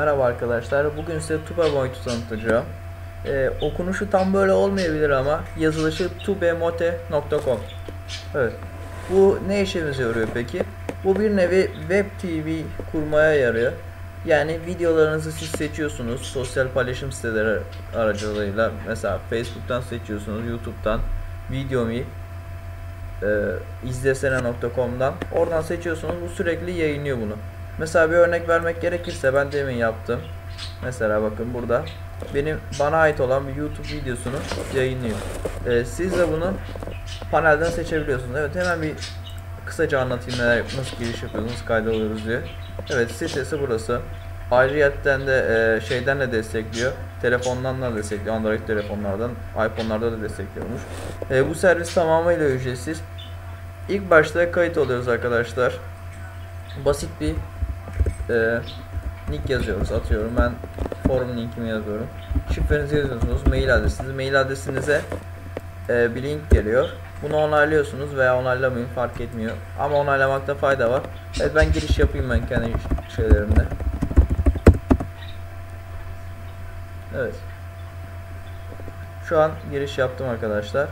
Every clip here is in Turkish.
Merhaba arkadaşlar. Bugün size Tubemote'u tanıtacağım. Ee, okunuşu tam böyle olmayabilir ama yazılışı tubemote.com Evet. Bu ne işimize yarıyor peki? Bu bir nevi web TV kurmaya yarıyor. Yani videolarınızı siz seçiyorsunuz sosyal paylaşım siteleri aracılığıyla. Mesela Facebook'tan seçiyorsunuz, YouTube'dan, Videomi, e, izlesene.com'dan. Oradan seçiyorsunuz. Bu sürekli yayınlıyor bunu. Mesela bir örnek vermek gerekirse ben demin yaptım. Mesela bakın burada benim bana ait olan bir YouTube videosunu yayınlıyor. Ee, siz de bunu panelden seçebiliyorsunuz. Evet hemen bir kısaca anlatayım neler nasıl giriş yapıyorsunuz kaydalıyoruz diye. Evet sitesi burası. Ayrıyetten de e, şeyden de destekliyor. Telefondan da destekliyor. Android telefonlardan, iPhone'larda da destekliyormuş. E, bu servis tamamıyla ücretsiz. İlk başta kayıt oluyoruz arkadaşlar. Basit bir e, nick yazıyoruz atıyorum. Ben forum linkimi yazıyorum. Şifrenizi yazıyorsunuz mail adresinizi. Mail adresinize e, bir link geliyor. Bunu onaylıyorsunuz veya onaylamayın fark etmiyor. Ama onaylamakta fayda var. Evet ben giriş yapayım ben kendi şeylerimde evet. Şu an giriş yaptım arkadaşlar.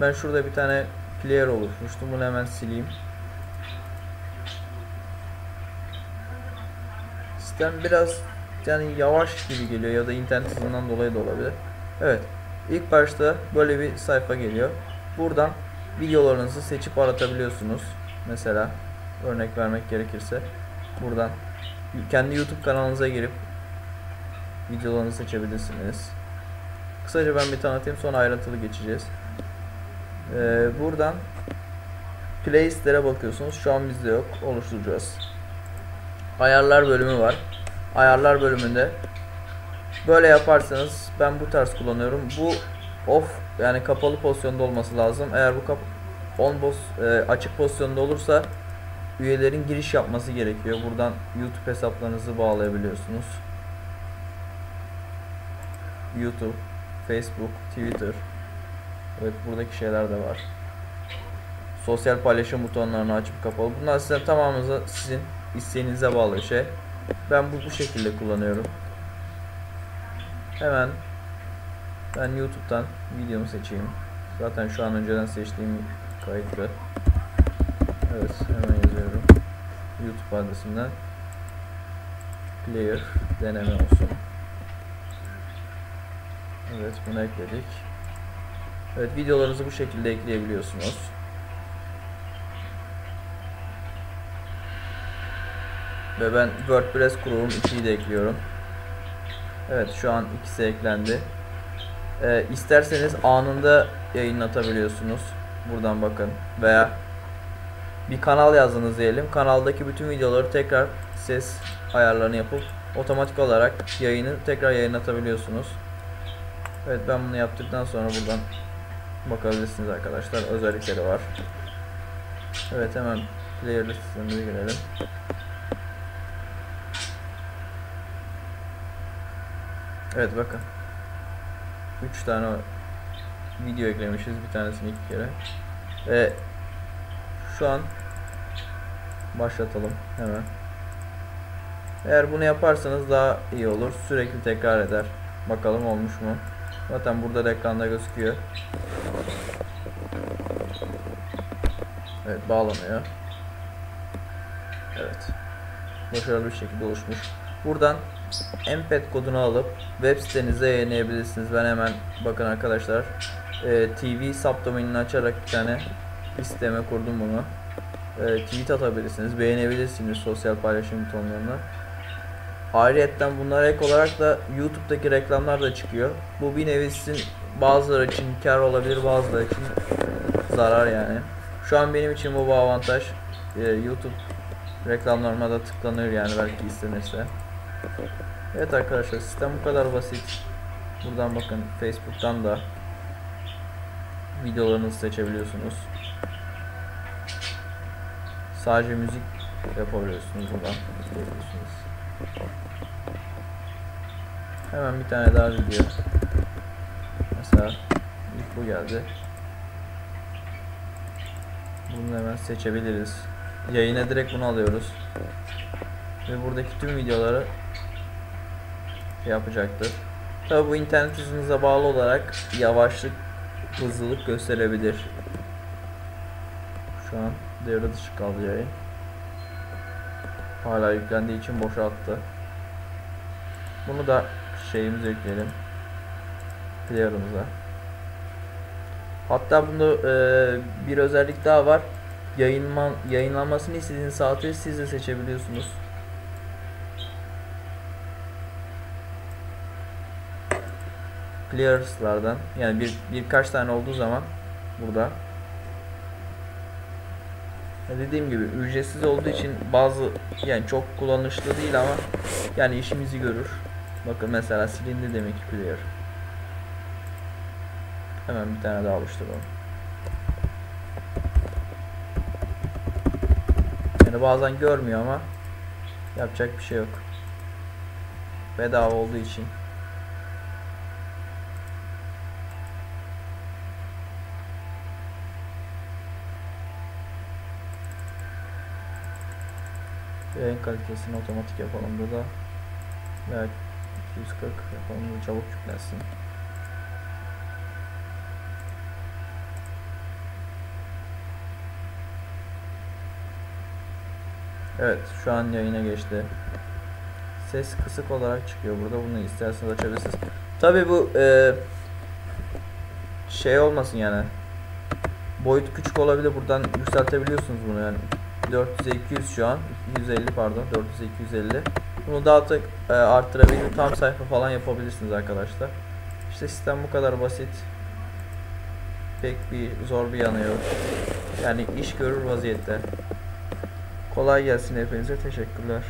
Ben şurada bir tane player oluşmuştum. Bunu hemen sileyim sistem biraz yani yavaş gibi geliyor ya da internet hızından dolayı da olabilir. Evet. İlk başta böyle bir sayfa geliyor. Buradan videolarınızı seçip aratabiliyorsunuz. Mesela örnek vermek gerekirse buradan kendi YouTube kanalınıza girip videolarınızı seçebilirsiniz. Kısaca ben bir tanıtayım sonra ayrıntılı geçeceğiz. Ee, buradan playlistlere bakıyorsunuz. Şu an bizde yok. Oluşturacağız. Ayarlar bölümü var ayarlar bölümünde böyle yaparsanız ben bu tarz kullanıyorum. Bu off yani kapalı pozisyonda olması lazım. Eğer bu kap on pos e, açık pozisyonda olursa üyelerin giriş yapması gerekiyor. Buradan YouTube hesaplarınızı bağlayabiliyorsunuz. YouTube, Facebook, Twitter. Evet buradaki şeyler de var. Sosyal paylaşım butonlarını açıp kapalı. Bunlar size tamamınıza sizin isteğinize bağlı şey. Ben bu bu şekilde kullanıyorum. Hemen ben YouTube'dan videomu seçeyim. Zaten şu an önceden seçtiğim kayıtlı. Evet hemen yazıyorum. YouTube adresimden player deneme olsun. Evet bunu ekledik. Evet videolarınızı bu şekilde ekleyebiliyorsunuz. Ve ben WordPress Chrome 2'yi de ekliyorum. Evet şu an ikisi eklendi. Ee, isterseniz anında yayınlatabiliyorsunuz. Buradan bakın. Veya bir kanal yazdınız diyelim. Kanaldaki bütün videoları tekrar ses ayarlarını yapıp otomatik olarak yayını tekrar yayınlatabiliyorsunuz. Evet ben bunu yaptıktan sonra buradan bakabilirsiniz arkadaşlar. Özellikleri var. Evet hemen player listemize girelim. Evet bakın. 3 tane video eklemişiz. Bir tanesini iki kere. Ve şu an başlatalım hemen. Eğer bunu yaparsanız daha iyi olur. Sürekli tekrar eder. Bakalım olmuş mu? Zaten burada da ekranda gözüküyor. Evet bağlanıyor. Evet. Başarılı bir şekilde oluşmuş. Buradan embed kodunu alıp web sitenize yayınlayabilirsiniz. Ben hemen bakın arkadaşlar e, TV subdomainini açarak bir tane sisteme kurdum bunu. E, tweet atabilirsiniz, beğenebilirsiniz sosyal paylaşım butonlarına. Ayrıyetten bunlara ek olarak da YouTube'daki reklamlar da çıkıyor. Bu bir nevi sizin bazıları için kar olabilir, bazıları için zarar yani. Şu an benim için bu bir avantaj. Ee, YouTube reklamlarıma da tıklanıyor yani belki istenirse. Evet arkadaşlar sistem bu kadar basit. Buradan bakın Facebook'tan da videolarınızı seçebiliyorsunuz. Sadece müzik yapabiliyorsunuz buradan. İzleyebiliyorsunuz. Hemen bir tane daha video. Mesela ilk bu geldi. Bunu hemen seçebiliriz. Yayına direkt bunu alıyoruz. Ve buradaki tüm videoları yapacaktır. Tabi bu internet hızınıza bağlı olarak yavaşlık, hızlılık gösterebilir. Şu an devre dışı kaldı yayın. Hala yüklendiği için boşalttı. Bunu da şeyimize yükleyelim. Player'ımıza. Hatta bunda e, bir özellik daha var. Yayınman, yayınlanmasını istediğiniz saati siz de seçebiliyorsunuz. Players'lardan yani bir birkaç tane olduğu zaman burada dediğim gibi ücretsiz olduğu için bazı yani çok kullanışlı değil ama yani işimizi görür. Bakın mesela silindi demek ki player. Hemen bir tane daha oluşturalım. Yani bazen görmüyor ama yapacak bir şey yok. Bedava olduğu için. Yayın kalitesini otomatik yapalım burada. Veya 240 yapalım çabuk yüklensin. Evet şu an yayına geçti. Ses kısık olarak çıkıyor burada. Bunu isterseniz açabilirsiniz. Tabi bu e, şey olmasın yani. Boyut küçük olabilir. Buradan yükseltebiliyorsunuz bunu yani. 400'e 200 şu an. 250 pardon. 400'e 250. Bunu daha da e, arttırabilir. Tam sayfa falan yapabilirsiniz arkadaşlar. İşte sistem bu kadar basit. Pek bir zor bir yanı yok. Yani iş görür vaziyette. Kolay gelsin hepinize. Teşekkürler.